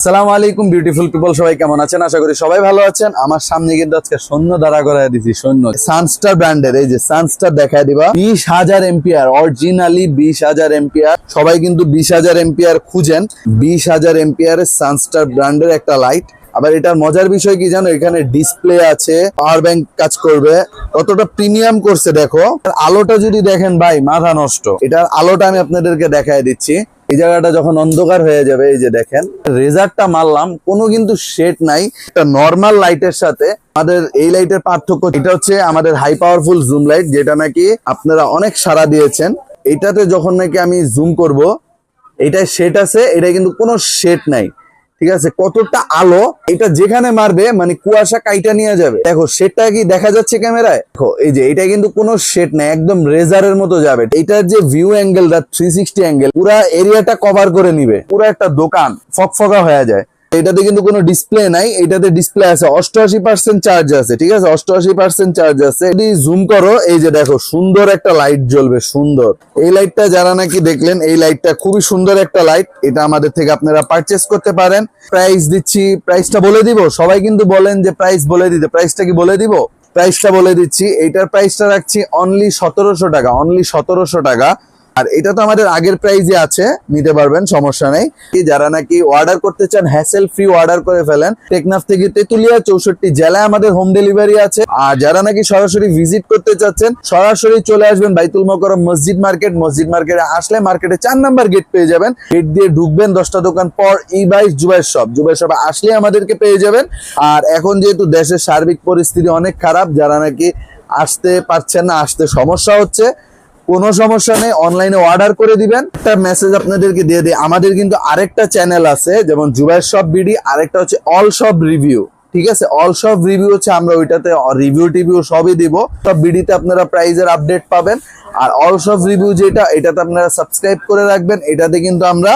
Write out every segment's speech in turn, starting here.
আসসালামু আলাইকুম beautiful people সবাই কেমন আছেন? আশা করি সবাই ভালো আছেন। আমার সামনে কিন্তু আজকে সৈন্য দাঁড়া করাই দিছি, সৈন্য। সানস্টার ব্র্যান্ডের এই যে সানস্টার দেখায় দিবা। বিশ হাজার এম্পিয়ার অরিজিনালি বিশ হাজার এম্পিয়ার সবাই কিন্তু বিশ হাজার এম্পিয়ার খুঁজেন। বিশ হাজার এম্পিয়ারের সানস্টার ব্র্যান্ডের একটা লাইট আবার এটার মজার বিষয় কি জানো? এখানে ডিসপ্লে আছে পাওয়ার ব্যাংক কাজ করবে। কতটা প্রিমিয়াম করছে দেখো। আলোটা যদি দেখেন ভাই, মাথা নষ্ট। এটার আলোটা আমি আপনাদেরকে দেখায় দিচ্ছি। এই জায়গাটা যখন অন্ধকার হয়ে যাবে, এই যে দেখেন, রেজারটা মারলাম, কোনো কিন্তু শেড নাই। একটা নর্মাল লাইটের সাথে আমাদের এই লাইটের পার্থক্য, এটা হচ্ছে আমাদের হাই পাওয়ারফুল জুম লাইট যেটা নাকি আপনারা অনেক সাড়া দিয়েছেন। এটাতে যখন নাকি আমি জুম করব এটা শেড আছে এটা কিন্তু কোনো শেড নাই। ঠিক আছে? কতটা আলো এটা যেখানে মারবে মানে কুয়াশা কাইটা নিয়ে যাবে। দেখো সেটা কি দেখা যাচ্ছে ক্যামেরায়? দেখো, এই যে, এটা কিন্তু কোনো শেড না, একদম রেজারের মতো যাবে। এটার যে ভিউ অ্যাঙ্গেলটা থ্রি সিক্সটি অ্যাঙ্গেল পুরা এরিয়াটা কভার করে নিবে। পুরো একটা দোকান, ফকফকা হয়ে যায়। এটাতে কিন্তু কোনো ডিসপ্লে নাই, এটাতে ডিসপ্লে আছে। অষ্টআশি পার্সেন্ট চার্জ আছে, ঠিক আছে? অষ্টআশি পার্সেন্ট চার্জ আছে। এটি জুম করো, এই যে দেখো, সুন্দর একটা লাইট জ্বলবে, সুন্দর। এই লাইটটা যারা নাকি দেখলেন, এই লাইটটা খুবই সুন্দর একটা লাইট এটা আমাদের থেকে আপনারা পারচেস করতে পারেন। প্রাইস দিচ্ছি প্রাইসটা বলে দিব। সবাই কিন্তু বলেন যে প্রাইস বলে দিতে। প্রাইসটা কি বলে দিব? প্রাইসটা বলে দিচ্ছি। এইটার প্রাইসটা রাখছি অনলি সতেরোশো টাকা অনলি সতেরোশো টাকা। আর এটা তো আমাদের আগের প্রাইজে আছে, নিতে পারবেন, সমস্যা নেই। যারা নাকি অর্ডার করতে চান হ্যাসেল ফ্রি অর্ডার করে ফেলেন টেকনাফ থেকে তেতুলিয়া চৌষট্টি জেলায় আমাদের হোম ডেলিভারি আছে। আর যারা নাকি সরাসরি ভিজিট করতে চাচ্ছেন, সরাসরি চলে আসবেন বাইতুল মকরম মসজিদ মার্কেট। মসজিদ মার্কেটে আসলে মার্কেটে চার নাম্বার গেট পেয়ে যাবেন। গেট দিয়ে ঢুকবেন দশটা দোকান পর ই বাইশ জুবাইর শপ জুবাইর শপ আসলে আমাদেরকে পেয়ে যাবেন। আর এখন যেহেতু দেশের সার্বিক পরিস্থিতি অনেক খারাপ, যারা নাকি আসতে পারছেন না, আসতে সমস্যা হচ্ছে কোনো সমস্যা নেই অনলাইনে অর্ডার করে দিবেন। একটা মেসেজ আপনাদেরকে দিয়ে দিই। আমাদের কিন্তু আরেকটা চ্যানেল আছে, যেমন জুবাইর শপ বিডি আরেকটা হচ্ছে অল শপ রিভিউ ঠিক আছে? অল সব রিভিউ হচ্ছে আমরা ওইটাতে রিভিউ টিভিউ সবই দিব। সব বিডিতে আপনারা প্রাইজের আপডেট পাবেন। আর অল সব রিভিউ যেটা, এটাতে আপনারা সাবস্ক্রাইব করে রাখবেন। এটাতে কিন্তু আমরা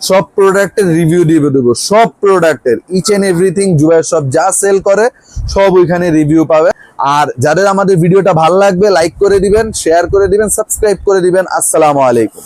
সব প্রোডাক্টের রিভিউ দিয়ে দেবো, সব প্রোডাক্টের ইচ এন্ড এভরিথিং জুয়ের সব যা সেল করে, সব ওইখানে রিভিউ পাবে। আর যাদের আমাদের ভিডিওটা ভালো লাগবে লাইক করে দিবেন শেয়ার করে দিবেন সাবস্ক্রাইব করে দিবেন। আসসালামু আলাইকুম।